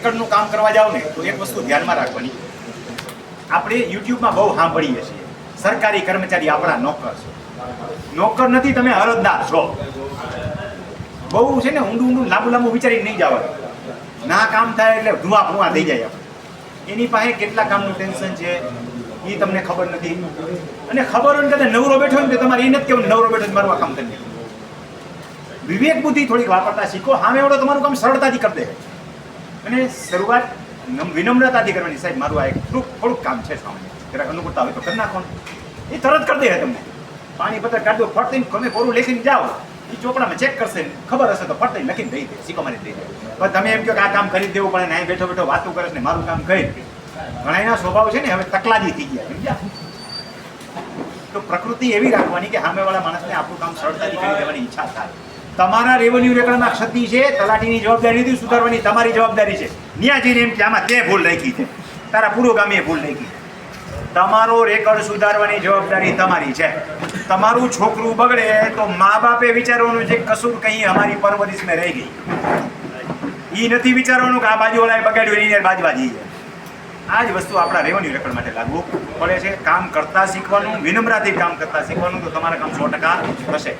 રેકર્ડનું કામ કરવા જાવ ને, તો એક વસ્તુ ધ્યાનમાં રાખવાની. આપણે યુટ્યુબમાં બહુ સાંભળીએ છીએ. સરકારી કર્મચારી આપણા નોકર છે. નોકર નથી, તમે અરજદાર છો. બહુ છે ને, ઊંડું ઊંડું લાંબુ લાંબુ વિચારી નહીં જવાનું ના કામ થાય એટલે ધુઆ ફુવા થઈ જાય એની પાસે કેટલા કામનું ટેન્શન છે, એ તમને ખબર નથી. અને ખબર હોય કદાચ નવરો બેઠો ને તમારે એ નથી કેવું નવરો બેઠો મારું કામ કરી વિવેક બુદ્ધિ થોડીક વાપરતા શીખો. સામે વાળો તમારું કામ સરળતાથી કરી દે. અને શરૂઆત વિનમ્રતાથી કરવાની. સાહેબ, મારું આ એક થોડુંક થોડુંક કામ છે સામે જરાક અનુકૂળતા હોય તો કરી નાખો એ તરત કરી દે તમને. પાણી પત્ર કાઢો ફરતી તમે કોરું લેખીને જાઓ. એ ચોપડામાં ચેક કરશે. ખબર હશે તો ફરતી લખીને દઈ દે, સિક્કો મારી દઈ દે. પણ તમે એમ કહો કે આ કામ કરી દેવું પણ અહીં બેઠો બેઠો વાતું કરે ને મારું કામ કરી દે. ઘણા એના સ્વભાવ છે ને, હવે તકલાદી થઈ ગયા, સમજ્યા? તો પ્રકૃતિ એવી રાખવાની કે સામેવાળા માણસને આપણું કામ સરળતાથી કરી દેવાની ઈચ્છા થાય. તમારા રેવન્યુ રેકર્ડમાં ક્ષતિ છે, તલાટીની જવાબદારી નથી, સુધારવાની તમારી જવાબદારી છે. ત્યાં જઈને એમ કે આમાં તે ભૂલ લખી છે. તારા પુરોગામીએ ભૂલ લખી તમારો રેકર્ડ સુધારવાની જવાબદારી તમારી છે. તમારું છોકરું બગડે તો મા બાપે વિચારવાનું છે કસૂર કંઈ અમારી પરવરિશ મેં રહી ગઈ. એ નથી વિચારવાનું કે આ બાજુ વાળાએ બગાડ્યું, એની બાજવા જઈએ. આ જ વસ્તુ આપણા રેવન્યુ રેકર્ડ માટે લાગુ પડે છે. કામ કરતા શીખવાનું, વિનમ્રતાથી કામ કરતા શીખવાનું તો તમારા કામ સો ટકા થશે.